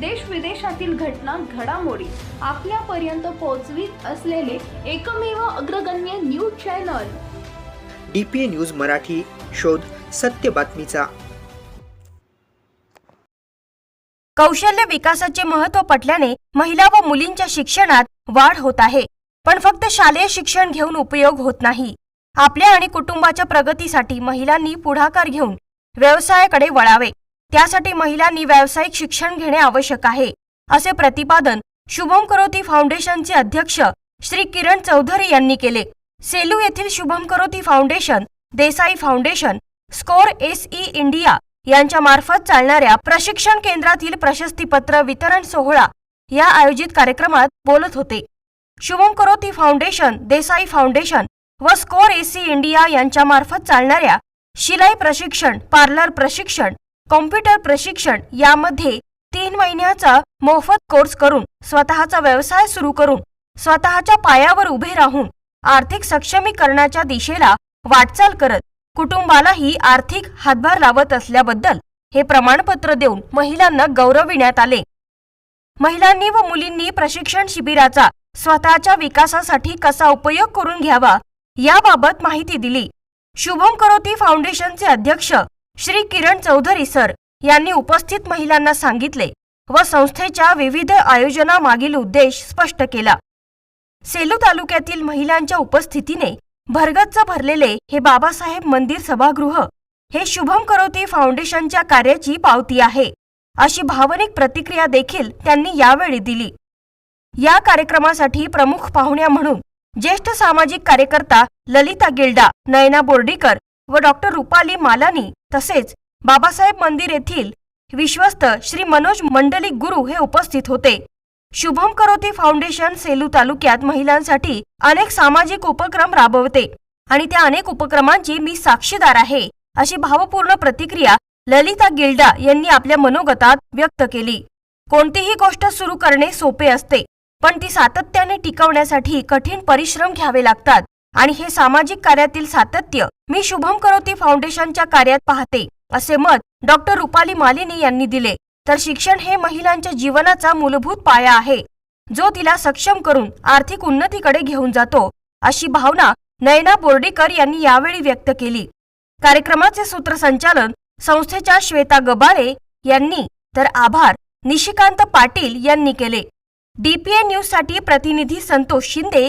देश विदेशातील घटना घडामोडी आपल्यापर्यंत पोहोचवीत असलेले एकमेव अग्रगण्य news channel. D P A news Marathi शोध सत्य बातमीचा. कौशल्य विकासाचे महत्त्व पटल्याने महिला व मुलींच्या शिक्षणात वाढ होत आहे पण फक्त शालेय शिक्षण घेऊन उपयोग होत नाही. आपल्या आणि कुटुंबाच्या प्रगतीसाठी महिलांनी पुढाकार घेऊन व्यवसायाकडे वळावे. त्यासाठी महिलांनी व्यावसायिक शिक्षण घेणे आवश्यक आहे असे प्रतिपादन शुभम करोती फाउंडेशनचे अध्यक्ष श्री किरण चौधरी यांनी केले. सेलू येथील Shubham Karoti foundation Desai foundation SCORE S E India यांच्या मार्फत चालणाऱ्या प्रशिक्षण केंद्रातील प्रशस्तीपत्र वितरण सोहळा या आयोजित कार्यक्रमात बोलत होते. शुभम करोती फाउंडेशन देसाई फाउंडेशन व स्कोर एसी इंडिया यांच्यामार्फत चालणाऱ्या शिलाई प्रशिक्षण पार्लर प्रशिक्षण कॉम्प्युटर प्रशिक्षण यामध्ये तीन महिन्याचा मोफत कोर्स करून स्वतःचा व्यवसाय सुरू करून स्वतःच्या पायावर उभे राहून आर्थिक सक्षमीकरणाच्या दिशेला वाटचाल करत कुटुंबालाही आर्थिक हातभार लावत असल्याबद्दल हे प्रमाणपत्र देऊन महिलांना गौरविण्यात आले. महिलांनी व मुलींनी प्रशिक्षण शिबिराचा स्वतःच्या विकासासाठी कसा उपयोग करून घ्यावा याबाबत माहिती दिली. शुभम करोती फाउंडेशनचे अध्यक्ष श्री किरण चौधरी सर यांनी उपस्थित महिलांना सांगितले व संस्थेच्या विविध आयोजनामागील उद्देश स्पष्ट केला. सेलू तालुक्यातील महिलांच्या उपस्थितीने भरगच्च भरलेले हे बाबासाहेब मंदिर सभागृह हे शुभम करोती फाउंडेशनच्या कार्याची पावती आहे अशी भावनिक प्रतिक्रिया देखील त्यांनी यावेळी दिली. या कार्यक्रमासाठी प्रमुख पाहुण्या म्हणून ज्येष्ठ सामाजिक कार्यकर्ता ललिता गिल्डा नयना बोर्डीकर व डॉक्टर रुपाली मालानी तसेच बाबासाहेब मंदिर येथील विश्वस्त श्री मनोज मंडलिक गुरु हे उपस्थित होते. शुभम करोती फाउंडेशन सेलू तालुक्यात महिलांसाठी अनेक सामाजिक उपक्रम राबवते आणि त्या अनेक उपक्रमांची मी साक्षीदार आहे अशी भावपूर्ण प्रतिक्रिया ललिता गिल्डा यांनी आपल्या मनोगतात व्यक्त केली. कोणतीही गोष्ट सुरू करणे सोपे असते पण ती सातत्याने टिकवण्यासाठी कठीण परिश्रम घ्यावे लागतात. आणि हे सामाजिक कार्यातील सातत्य. मी शुभम करोती फाउंडेशनच्या कार्यात पाहते असे मत डॉक्टर रुपाली मालिनी यांनी दिले. तर शिक्षण हे महिलांच्या जीवनाचा मूलभूत पाया आहे. जो तिला सक्षम करून आर्थिक उन्नतीकडे घेऊन जातो अशी भावना नयना बोर्डीकर यांनी यावेळी व्यक्त केली. कार्यक्रमाचे सूत्रसंचालन संस्थेच्या श्वेता गबाळे यांनी तर आभार निशिकांत पाटील यांनी केले. डीपीए न्यूजसाठी प्रतिनिधी संतोष शिंदे